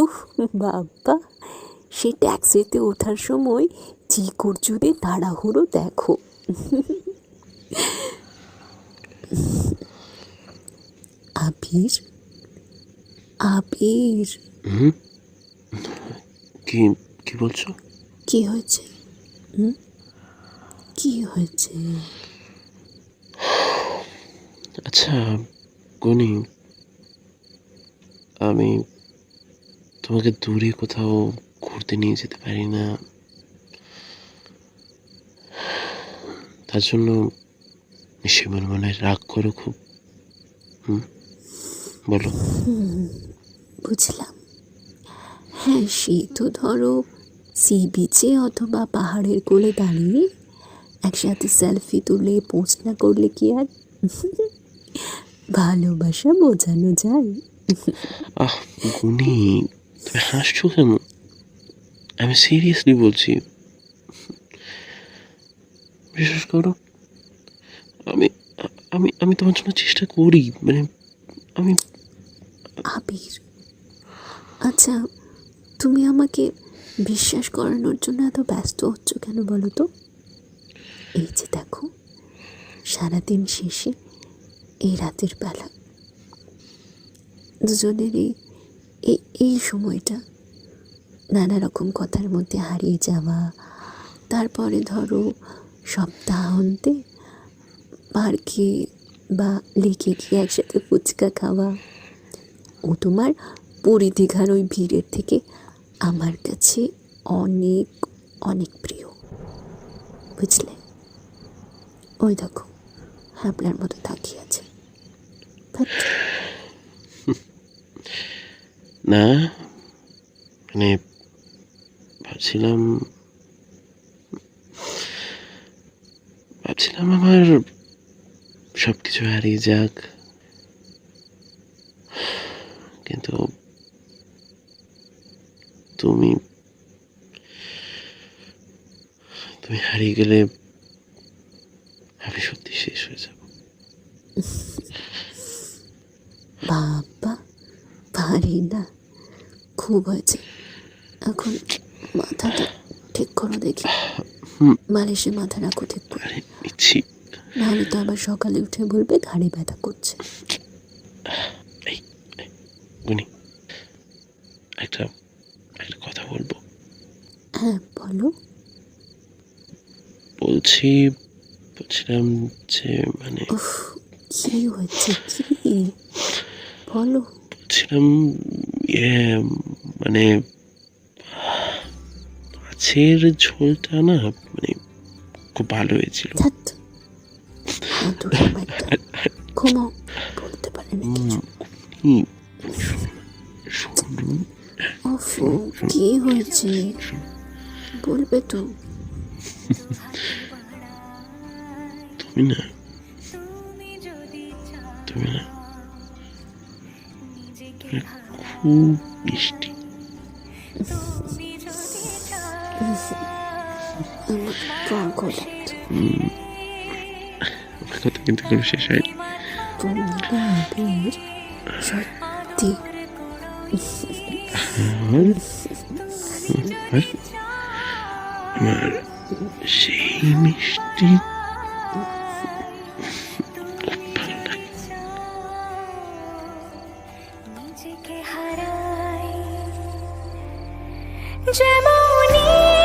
উফ বাবা। সে ট্যাক্সিতে ওঠার সময় কি করছুদের তাড়াহুড়ো দেখো। আবির আবির। কি কি বলছো? কি হয়েছে? কি হয়েছে? আচ্ছা গনি আমি তোমাকে দূরে কোথাও ঘুরতে নিয়ে যেতে পারি না। তার জন্য মনে মনে রাগ করো খুব। হুম? বলো। বুঝলাম। হ্যাঁ সে তো ধরো সি বিচে অথবা পাহাড়ের কোলে দাঁড়িয়ে একসাথে সেলফি তুলে পোস্ট না করলে কি আর? ভালোবাসা বোঝানো যায়। আহ গুনি তুমি হাসছো কেন? আমি সিরিয়াসলি বলছি। বিশ্বাস করো, আমি আমি আমি তোমার জন্য চেষ্টা করি মানে আমি আবির আচ্ছা তুমি আমাকে বিশ্বাস করানোর জন্য এত ব্যস্ত হচ্ছ কেন বলো তো? এই যে দেখো, সারাদিন শেষে এই রাতের বেলা দুজনের এই এই সময়টা নানা রকম কথার মধ্যে হারিয়ে যাওয়া। তারপরে ধরো সপ্তাহান্তে পার্কে বা লেকে গিয়ে একসাথে ফুচকা খাওয়া। ও তোমার পুরী দীঘার ওই ভিড়ের থেকে আমার কাছে অনেক অনেক প্রিয়। বুঝলে? ওই দেখো আপনার মতো তাকিয়ে আছে। না? মানে ভাবছিলাম ভাবছিলাম আমার সব কিছু হারিয়ে যাক। কিন্তু তুমি তুমি হারিয়ে গেলে আমি সত্যি শেষ হয়ে যাব বাবা পারি না খুব হয়েছে। এখন মাথাটা ঠিক করো দেখি। মালিশে মাথা রাখো ঠিক করে। নাহলে তো আবার সকালে উঠে বলবে ঘাড়ে ব্যথা করছে। গুনি একটা একটা কথা বলব? হ্যাঁ বলো। বলছি বলছিলাম যে মানে কি হয়েছে কি? বলো। বলছিলাম ইয়ে মানে মাছের ঝোলটা না মানে খুব ভালো হয়েছিল। কি হয়েছে? বলবে তো। তুমি না তুমি না খুব মিষ্টি। কথা কিন্তু কোনো শেষ হয়নি সত্যি আমার সেই মিষ্টি 这么无